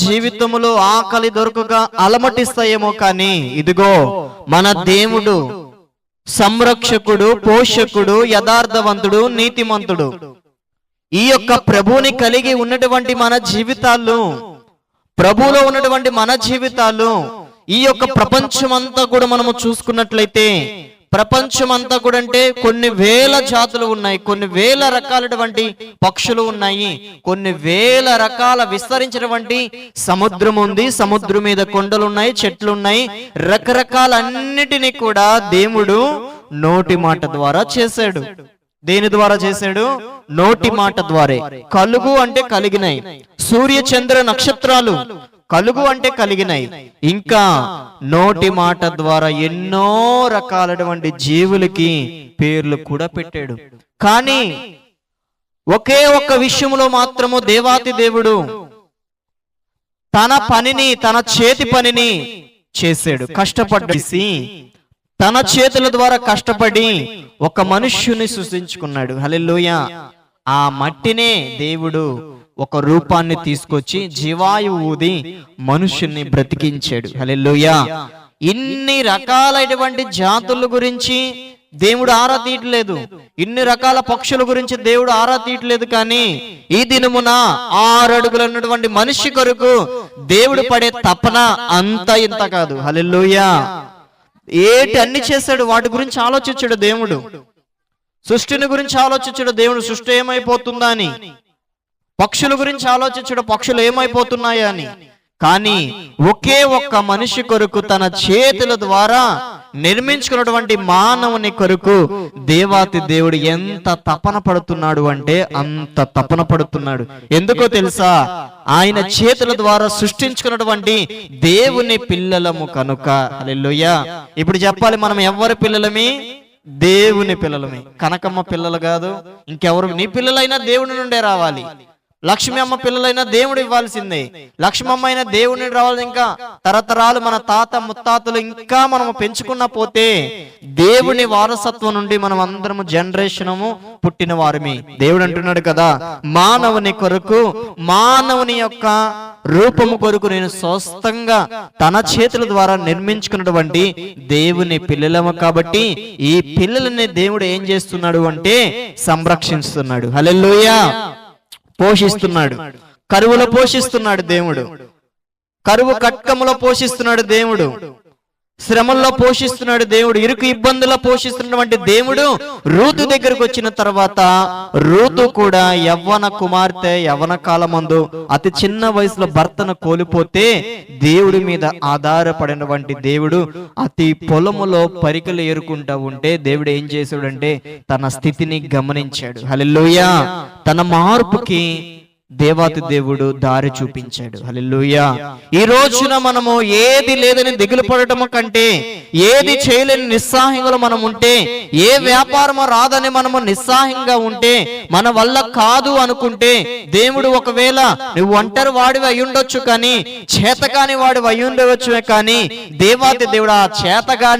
జీవితములో ఆకలి దొరకక అలమటిస్తాయేమో కానీ ఇదిగో మన దేవుడు సంరక్షకుడు పోషకుడు యథార్థవంతుడు నీతిమంతుడు. ఈ యొక్క ప్రభువుని కలిగి ఉన్నటువంటి మన జీవితాలు ప్రభువులో ఉన్నటువంటి మన జీవితాలు ఈ యొక్క ప్రపంచమంతా కూడా మనము చూసుకున్నట్లయితే ప్రపంచమంతా కూడా అంటే కొన్ని వేల జాతులు ఉన్నాయి కొన్ని వేల రకాలటువంటి పక్షులు ఉన్నాయి కొన్ని వేల రకాల విస్తరించినటువంటి సముద్రం ఉంది సముద్రం మీద కొండలు ఉన్నాయి చెట్లు ఉన్నాయి రకరకాలన్నిటినీ కూడా దేవుడు నోటి మాట ద్వారా చేశాడు. దేని ద్వారా చేశాడు? నోటి మాట ద్వారా. కలుగు అంటే కలిగినాయి సూర్య చంద్ర నక్షత్రాలు. కలుగు అంటే కలిగినాయి ఇంకా నోటి మాట ద్వారా ఎన్నో రకాలటువంటి జీవులకి పేర్లు కూడా పెట్టాడు. కానీ ఒకే ఒక్క విషయంలో మాత్రము దేవాతి దేవుడు తన పనిని తన చేతి పనిని చేశాడు. కష్టపడ్డేసి తన చేతుల ద్వారా కష్టపడి ఒక మనుష్యుని సృష్టించుకున్నాడు. హలెల్లోయ. ఆ మట్టినే దేవుడు ఒక రూపాన్ని తీసుకొచ్చి జీవాయువు ఊది మనుష్యుని బ్రతికించాడు. హలెల్లుయా. ఇన్ని రకాలైనటువంటి జాతుల గురించి దేవుడు ఆరా తీయట్లేదు. ఇన్ని రకాల పక్షుల గురించి దేవుడు ఆరా తీయట్లేదు కానీ ఈ దినమున ఆరు అడుగులు ఉన్నటువంటి మనిషి కొరకు దేవుడు పడే తపన అంత ఇంత కాదు. హలెల్లుయా. ఏటి అన్ని చేశాడు? వాటి గురించి ఆలోచించాడు దేవుడు. సృష్టిని గురించి ఆలోచించడు దేవుడు సృష్టి ఏమైపోతుందా అని. పక్షుల గురించి ఆలోచించడు పక్షులు ఏమైపోతున్నాయా అని. కానీ ఒకే ఒక్క మనిషి కొరకు తన చేతుల ద్వారా నిర్మించుకున్నటువంటి మానవుని కొరకు దేవాతి దేవుడు ఎంత తపన పడుతున్నాడు అంటే అంత తపన పడుతున్నాడు. ఎందుకో తెలుసా? ఆయన చేతుల ద్వారా సృష్టించుకున్నటువంటి దేవుని పిల్లలము కనుక. హల్లెలూయా. ఇప్పుడు చెప్పాలి మనం ఎవరి పిల్లలమి? దేవుని పిల్లలమే. కనకమ్మ పిల్లలు కాదు ఇంకెవరు? నీ పిల్లలైనా దేవుని నుండే రావాలి. లక్ష్మి అమ్మ పిల్లలైనా దేవుడు ఇవ్వాల్సిందే. లక్ష్మమ్మ అయినా దేవుని రావాలి ఇంకా. తరతరాలు మన తాత ముత్తాతలు ఇంకా మనము పెంచుకున్న పోతే దేవుని వారసత్వం నుండి మనం అందరము జనరేషనము పుట్టిన వారిమి. దేవుడు అంటున్నాడు కదా మానవుని కొరకు మానవుని యొక్క రూపము కొరకు నేను స్వస్థంగా తన చేతుల ద్వారా నిర్మించుకున్నటువంటి దేవుని పిల్లలము కాబట్టి ఈ పిల్లలని దేవుడు ఏం చేస్తున్నాడు అంటే సంరక్షిస్తున్నాడు. హల్లెలూయా! పోషిస్తున్నాడు. కరువులో పోషిస్తున్నాడు దేవుడు. కరువు కట్కములో పోషిస్తున్నాడు దేవుడు. శ్రమల్లో పోషిస్తున్నాడు దేవుడు. ఇరుకు ఇబ్బందుల్లో పోషిస్తున్నటువంటి దేవుడు రూతు దగ్గరకు వచ్చిన తర్వాత రూతు కూడా యవ్వన కుమార్తె యవ్వన కాలమందు అతి చిన్న వయసులో భర్తను కోల్పోతే దేవుడి మీద ఆధారపడినటువంటి దేవుడు అతి పొలములో పరికలు ఏరుకుంటా ఉంటే దేవుడు ఏం చేశాడంటే తన స్థితిని గమనించాడు. హల్లెలూయా. తన మార్పుకి దేవాతి దేవుడు దారి చూపించాడు. హల్లెలూయా. ఈ రోజున మనము ఏది లేదని దిగులు పడటం కంటే ఏది చేయలేని నిస్సాహంగా మనం ఉంటే ఏ వ్యాపారమో రాదని మనము నిస్సాహంగా ఉంటే మన వల్ల కాదు అనుకుంటే దేవుడు ఒకవేళ నువ్వు ఒంటరి వాడివి అయ్యుండొచ్చు కానీ చేతకాని వాడివి అయ్యుండవచ్చు కానీ దేవాతి దేవుడు ఆ చేతగాని